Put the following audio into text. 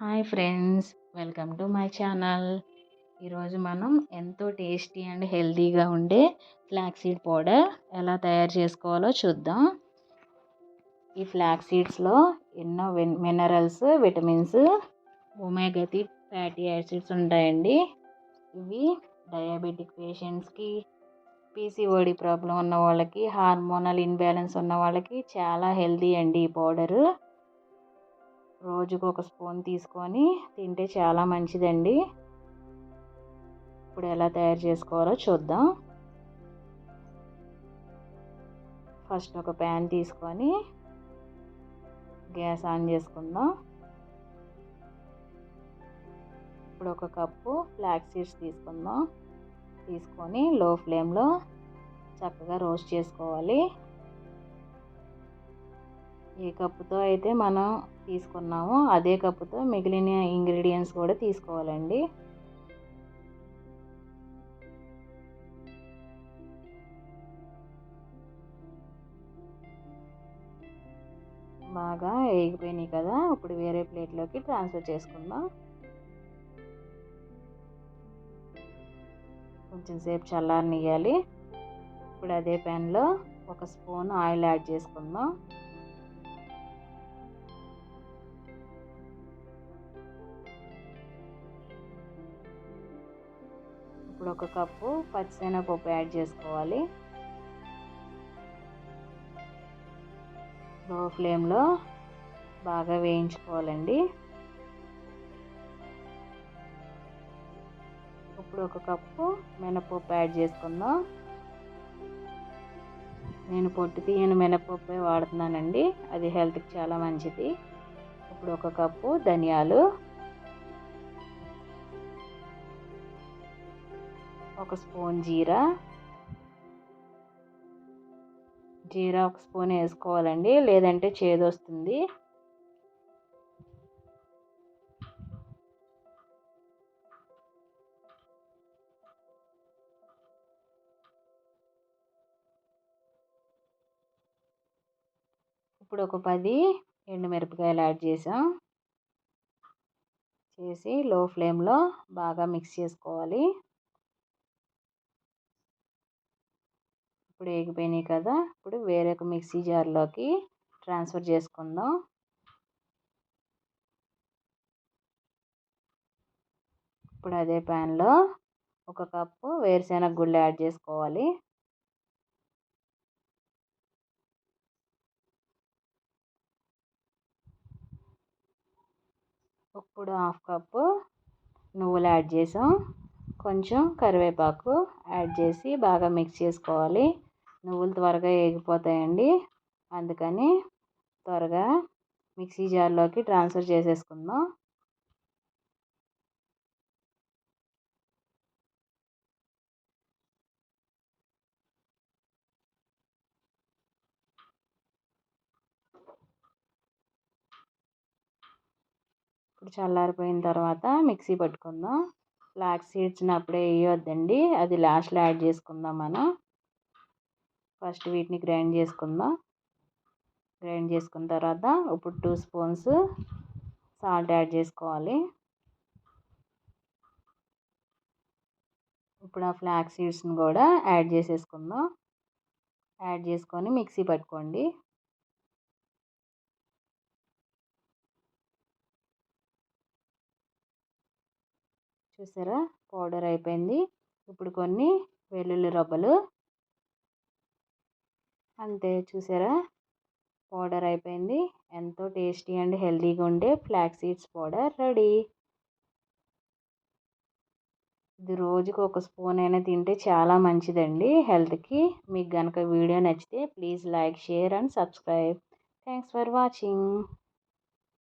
Hi friends welcome to my channel. ఈరోజు మనం ఎంతో టేస్టీ అండ్ హెల్తీగా ఉండే ఫ్లాక్సీడ్ పౌడర్ ఎలా తయారు చేసుకోవాలో చూద్దాం. ఈ ఫ్లాక్స్ సీడ్స్లో ఎన్నో minerals vitamins omega three fatty acids ఉంటాయండి. ఇవి డయాబెటిక్ పేషెంట్స్కి పీసీఓడి ప్రాబ్లం ఉన్న వాళ్ళకి హార్మోనల్ ఇన్బ్యాలెన్స్ ఉన్న వాళ్ళకి చాలా హెల్తీ అండి ఈ పౌడరు. రోజుకు ఒక స్పూన్ తీసుకొని తింటే చాలా మంచిదండి. ఇప్పుడు ఎలా తయారు చేసుకోవాలో చూద్దాం. ఫస్ట్ ఒక ప్యాన్ తీసుకొని గ్యాస్ ఆన్ చేసుకుందాం. ఇప్పుడు ఒక కప్పు ఫ్లాక్ సీడ్స్ తీసుకుందాం. తీసుకొని లో ఫ్లేమ్లో చక్కగా రోస్ట్ చేసుకోవాలి. ఏ కప్పుతో అయితే మనం తీసుకున్నామో అదే కప్పుతో మిగిలిన ఇంగ్రీడియంట్స్ కూడా తీసుకోవాలండి. బాగా వేగిపోయినాయి కదా ఇప్పుడు వేరే ప్లేట్లోకి ట్రాన్స్ఫర్ చేసుకుందాం. కొంచెం సేపు చల్లారనియాలి ఇప్పుడు అదే ప్యాన్లో ఒక స్పూన్ ఆయిల్ యాడ్ చేసుకుందాం. ఇప్పుడు ఒక కప్పు పచ్చిశనగపప్పు యాడ్ చేసుకోవాలి. లో ఫ్లేమ్లో బాగా వేయించుకోవాలండి. ఇప్పుడు ఒక కప్పు మినపప్పు యాడ్ చేసుకుందాం. నేను పొట్టు తీయని మినపప్పే వాడుతున్నానండి. అది హెల్త్కి చాలా మంచిది. ఇప్పుడు ఒక కప్పు ధనియాలు ఒక స్పూన్ జీరా. జీరా ఒక స్పూన్ వేసుకోవాలండి లేదంటే చేదు వస్తుంది ఇప్పుడు ఒక పది ఎండుమిరపకాయలు యాడ్ చేసాం. చేసి లో ఫ్లేమ్లో బాగా మిక్స్ చేసుకోవాలి. ఇప్పుడు వేగిపోయినాయి కదా ఇప్పుడు వేరే ఒక మిక్సీ జార్లోకి ట్రాన్స్ఫర్ చేసుకుందాం. ఇప్పుడు అదే ప్యాన్లో ఒక కప్పు వేరుశెనగ గుళ్ళు యాడ్ చేసుకోవాలి. ఇప్పుడు హాఫ్ కప్పు నువ్వులు యాడ్ చేసాం. కొంచెం కరివేపాకు యాడ్ చేసి బాగా మిక్స్ చేసుకోవాలి. నువ్వులు త్వరగా వేగిపోతాయండి అందుకని త్వరగా మిక్సీ జార్లోకి ట్రాన్స్ఫర్ చేసేసుకుందాం. ఇప్పుడు చల్లారిపోయిన తర్వాత మిక్సీ పట్టుకుందాం. ఫ్లాక్ సీడ్స్ని అప్పుడే వేయొద్దండి. అది లాస్ట్లో యాడ్ చేసుకుందాం మనం. ఫస్ట్ వీటిని గ్రైండ్ చేసుకుందాం. గ్రైండ్ చేసుకున్న తర్వాత ఇప్పుడు టూ స్పూన్స్ సాల్ట్ యాడ్ చేసుకోవాలి. ఇప్పుడు ఆ ఫ్లాక్ సీడ్స్ని కూడా యాడ్ చేసేసుకుందాం. యాడ్ చేసుకొని మిక్సీ పట్టుకోండి. చూసారా? పౌడర్ అయిపోయింది. ఇప్పుడు కొన్ని వెల్లుల్లి రబ్బలు అంతే చూసారా? పౌడర్ అయిపోయింది. ఎంతో టేస్టీ అండ్ హెల్తీగా ఉండే ఫ్లాక్ సీడ్స్ పౌడర్ రెడీ. ఇది రోజుకి ఒక స్పూన్ అయినా తింటే చాలా మంచిదండి హెల్త్కి. మీకు కనుక వీడియో నచ్చితే please like share and subscribe. Thanks for watching.